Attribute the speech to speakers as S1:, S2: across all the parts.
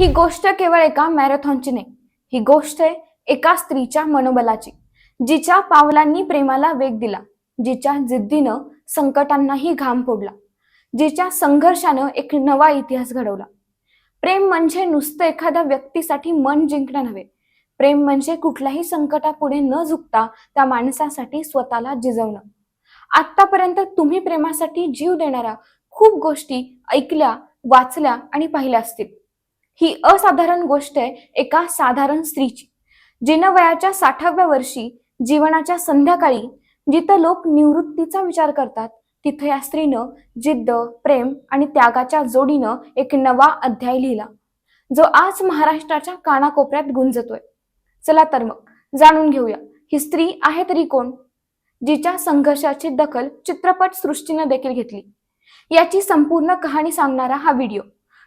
S1: ही गोष्ट केवळ एका मॅरेथॉनची नाही ही गोष्ट आहे एका स्त्रीच्या मनोबलाची जिच्या पावलांनी प्रेमाला वेग दिला जिच्या जिद्दीनं संकटांनाही घाम फोडला जिच्या संघर्षानं एक नवा इतिहास घडवला. प्रेम म्हणजे नुसतं एखाद्या व्यक्तीसाठी मन जिंकणं नव्हे प्रेम म्हणजे कुठल्याही संकटापुढे न झुकता त्या माणसासाठी स्वतःला जिजवणं. आतापर्यंत तुम्ही प्रेमासाठी जीव देणाऱ्या खूप गोष्टी ऐकल्या वाचल्या आणि पाहिल्या असतील. ही असाधारण गोष्ट आहे एका साधारण स्त्रीची. जिनं वयाच्या साठाव्या वर्षी जीवनाच्या संध्याकाळी जिथं लोक निवृत्तीचा विचार करतात तिथं या स्त्रीनं जिद्द प्रेम आणि त्यागाच्या जोडीनं एक नवा अध्याय लिहिला. जो आज महाराष्ट्राच्या कानाकोपऱ्यात गुंजतोय. चला तर मग जाणून घेऊया ही स्त्री आहे तरी कोण? जिच्या संघर्षाची दखल चित्रपट सृष्टीनं देखील घेतली. याची संपूर्ण कहाणी सांगणारा हा व्हिडिओ.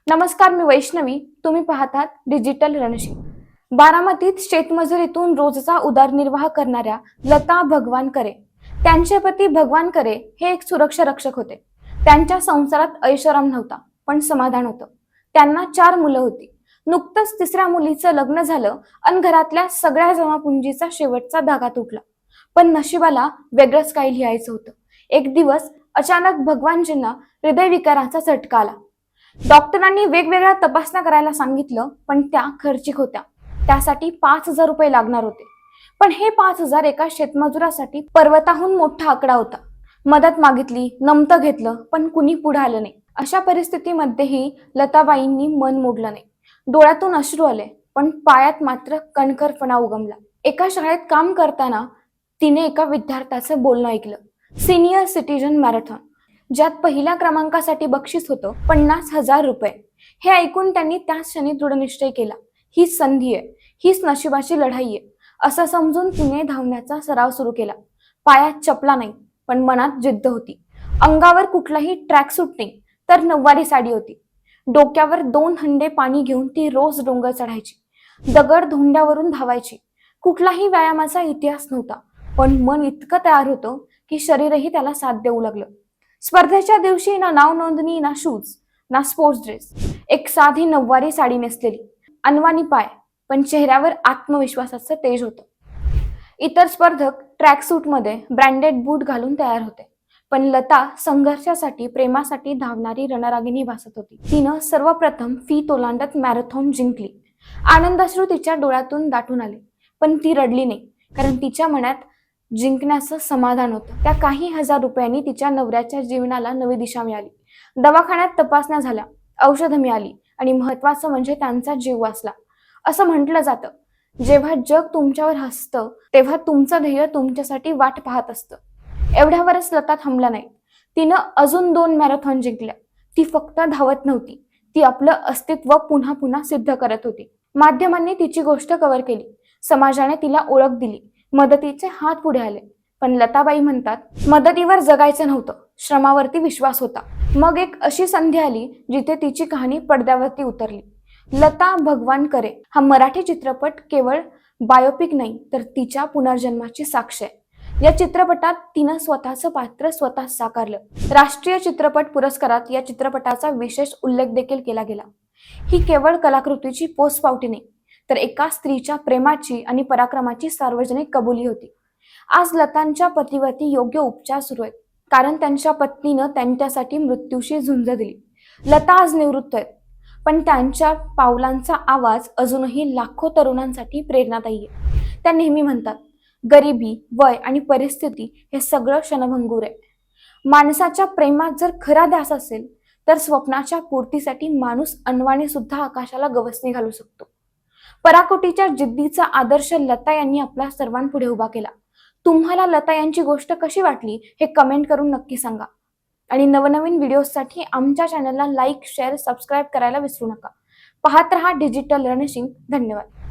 S1: नमस्कार मी वैष्णवी. तुम्ही पाहतात डिजिटल रणशी बारामतीत शेतमजुरीतून रोजचा उदरनिर्वाह करणाऱ्या लता भगवान करे. त्यांचे पती भगवान करे हे एक सुरक्षा रक्षक होते. त्यांच्या संसारात ऐषाराम नव्हता पण समाधान होतं. त्यांना चार मुलं होती. नुकतंच तिसऱ्या मुलीचं लग्न झालं आणि घरातल्या सगळ्या जमापुंजीचा शेवटचा धागा तुटला. पण नशिबाला वेगळंच काही लिहायचं होतं. एक दिवस अचानक भगवानजींना हृदयविकाराचा झटका आला. डॉक्टरांनी वेगवेगळ्या तपासण्या करायला सांगितलं पण त्या खर्चिक होत्या. त्यासाठी पाच हजार रुपये लागणार होते. पण हे पाच हजार एका शेतमजुरासाठी पर्वताहून मोठा आकडा होता. मदत मागितली नमतं घेतलं पण कुणी पुढे आलं नाही. अशा परिस्थितीमध्येही लताबाईंनी मन मोडलं नाही. डोळ्यातून अश्रू आले पण पायात मात्र कणखरपणा उगमला. एका शाळेत काम करताना तिने एका विद्यार्थ्याचं बोलणं ऐकलं. Senior citizen marathon. ज्यात पहिल्या क्रमांकासाठी बक्षीस होतं पन्नास हजार रुपये. हे ऐकून त्यांनी त्याच क्षणी दृढनिश्चय केला. हीच संधी आहे. हीच नशिबाची लढाई आहे. असं समजून तिने धावण्याचा सराव सुरू केला. पायात चपला नाही पण मनात जिद्द होती. अंगावर कुठलाही ट्रॅकसूट नाही तर नऊवारी साडी होती. डोक्यावर दोन हंडे पाणी घेऊन ती रोज डोंगर चढायची. दगड धोंड्यावरून धावायची. कुठलाही व्यायामाचा इतिहास नव्हता पण मन इतकं तयार होतं की शरीरही त्याला साथ देऊ लागलं. स्पर्धेच्या दिवशी ना नाव नोंदणी ना शूज ना स्पोर्ट्स ड्रेस एक साधी नऊवारी साडी नेसलेली. अनवानी पाय पण चेहऱ्यावर आत्मविश्वासाचं तेज होतं. इतर स्पर्धक ट्रॅक सूटमध्ये ब्रँडेड बूट घालून तयार होते. पण लता संघर्षासाठी प्रेमासाठी धावणारी रणरागिणी भासत होती. तिनं सर्वप्रथम फी तोलांडत मॅरेथॉन जिंकली. आनंदाश्रू तिच्या डोळ्यातून दाटून आले. पण ती रडली नाही कारण तिच्या मनात जिंकण्याचं समाधान होतं. त्या काही हजार रुपयांनी तिच्या नवऱ्याच्या जीवनाला नवी दिशा मिळाली. दवाखान्यात तपासण्या झाल्या. औषधं मिळाली आणि महत्वाचं म्हणजे त्यांचा जीव वाचला. असं म्हटलं जातं. जेव्हा जग तुमच्यावर हसतं तेव्हा तुमचं ध्येय तुमच्यासाठी वाट पाहत असतं. एवढ्यावरच लता थांबला नाही. तिनं अजून दोन मॅरेथॉन जिंकल्या. ती फक्त धावत नव्हती. ती आपलं अस्तित्व पुन्हा पुन्हा सिद्ध करत होती. माध्यमांनी तिची गोष्ट कव्हर केली. समाजाने तिला ओळख दिली. मदतीचे हात पुढे आले. पण लताबाई म्हणतात मदतीवर जगायचं नव्हतं. श्रमावरती विश्वास होता. मग एक अशी संधी आली जिथे तिची कहाणी पडद्यावरती उतरली. लता भगवान करे हा मराठी चित्रपट केवळ बायोपिक नाही तर तिच्या पुनर्जन्माची साक्ष आहे. या चित्रपटात तिनं स्वतःचं पात्र स्वतः साकारलं. राष्ट्रीय चित्रपट पुरस्कारात या चित्रपटाचा विशेष उल्लेख देखील केला गेला. ही केवळ कलाकृतीची पोचपावती नाही तर एका स्त्रीच्या प्रेमाची आणि पराक्रमाची सार्वजनिक कबुली होती. आज लतांच्या पतीवरती योग्य उपचार सुरू आहेत. कारण त्यांच्या पत्नीनं त्यांच्यासाठी मृत्यूशी झुंज दिली. लता आज निवृत्त आहेत. पण त्यांच्या पावलांचा आवाज अजूनही लाखो तरुणांसाठी प्रेरणादायी आहे. त्या नेहमी म्हणतात गरिबी वय आणि परिस्थिती हे सगळं क्षणभंगूर आहे. माणसाच्या प्रेमात जर खरा ध्यास असेल तर स्वप्नाच्या पूर्तीसाठी माणूस अनवाणी सुद्धा आकाशाला गवसणी घालू शकतो. पराकोटीच्या जिद्दीचा आदर्श लता यांनी आपल्या सर्वांपुढे उभा केला. तुम्हाला लता यांची गोष्ट कशी वाटली हे कमेंट करून नक्की सांगा. आणि नवनवीन व्हिडिओसाठी आमच्या चॅनलला लाईक शेअर सबस्क्राईब करायला विसरू नका. पाहत रहा डिजिटल रणशिंग धन्यवाद.